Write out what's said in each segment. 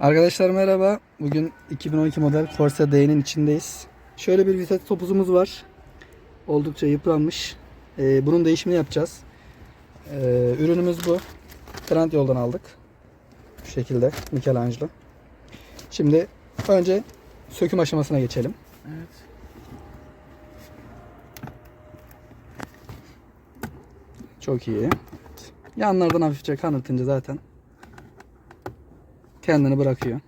Arkadaşlar merhaba. Bugün 2012 model Corsa D'nin içindeyiz. Şöyle bir vites topuzumuz var. Oldukça yıpranmış. Ee, bunun değişimini yapacağız. Ee, ürünümüz bu. Trend yoldan aldık. Şu şekilde Michelangelo. Şimdi önce söküm aşamasına geçelim. Evet. Çok iyi. Yanlardan hafifçe kanırtınca zaten kendini bırakıyor.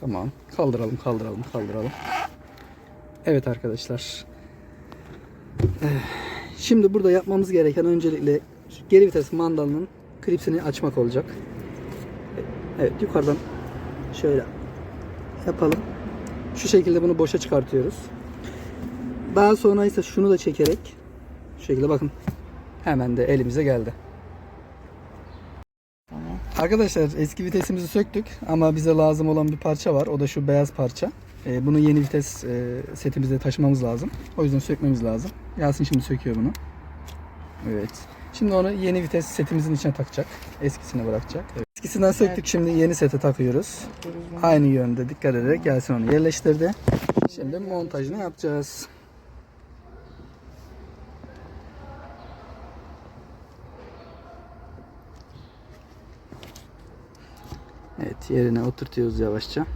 Tamam. Kaldıralım, kaldıralım, kaldıralım. Evet arkadaşlar. Eh, Şimdi burada yapmamız gereken öncelikle geri vites mandalının klipsini açmak olacak. Evet, yukarıdan şöyle yapalım. Şu şekilde bunu boşa çıkartıyoruz. Daha sonra ise şunu da çekerek şu şekilde bakın hemen de elimize geldi. Arkadaşlar eski vitesimizi söktük ama bize lazım olan bir parça var. O da şu beyaz parça. Ee, bunu yeni vites e, setimizde taşımamız lazım. O yüzden sökmemiz lazım. Yasin şimdi söküyor bunu. Evet. Şimdi onu yeni vites setimizin içine takacak. Eskisini bırakacak. Evet. Eskisinden söktük şimdi yeni sete takıyoruz. Aynı yönde dikkat ederek Yasin onu yerleştirdi. Şimdi montajını yapacağız. Evet yerine oturtuyoruz yavaşça.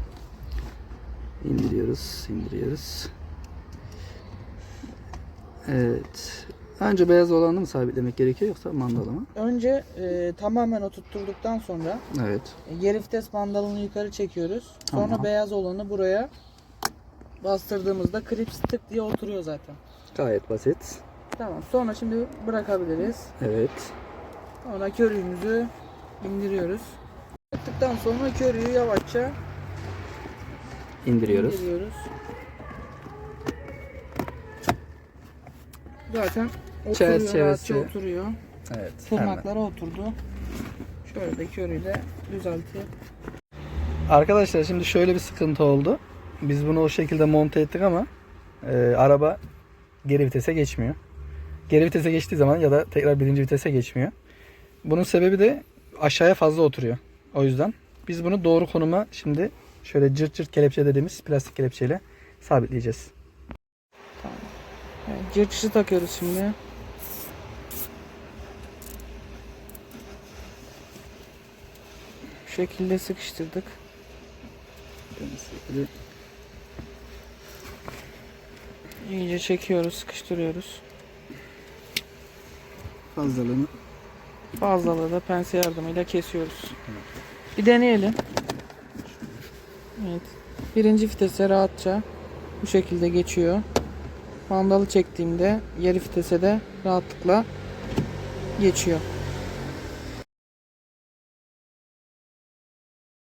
İndiriyoruz, indiriyoruz. Evet. Önce beyaz olanı mı sabitlemek gerekiyor yoksa mandalı mı? Önce e, tamamen oturtturduktan sonra Evet. geri vites bandalını yukarı çekiyoruz. Sonra Tamam. beyaz olanı buraya bastırdığımızda klips tık diye oturuyor zaten. Gayet basit. Tamam. Sonra şimdi bırakabiliriz. Evet. Sonra körüğümüzü indiriyoruz. Yaptıktan sonra körüğü yavaşça İndiriyoruz. indiriyoruz. Zaten oturuyor, Çerçevesi. oturuyor. Evet. hemen. Tırnaklara oturdu. Şöyle de körüğü de düzeltip Arkadaşlar şimdi şöyle bir sıkıntı oldu. Biz bunu o şekilde monte ettik ama e, araba geri vitese geçmiyor. Geri vitese geçtiği zaman ya da tekrar birinci vitese geçmiyor. Bunun sebebi de aşağıya fazla oturuyor. O yüzden biz bunu doğru konuma şimdi şöyle cırt cırt kelepçe dediğimiz plastik kelepçeyle sabitleyeceğiz. Evet, cırçısı takıyoruz şimdi. Bu şekilde sıkıştırdık. İyice çekiyoruz, sıkıştırıyoruz. Fazlalığını Fazlalığı da pense yardımıyla kesiyoruz. Bir deneyelim. Evet. Birinci vitese rahatça bu şekilde geçiyor. Mandalı çektiğimde yarı vitese de rahatlıkla geçiyor.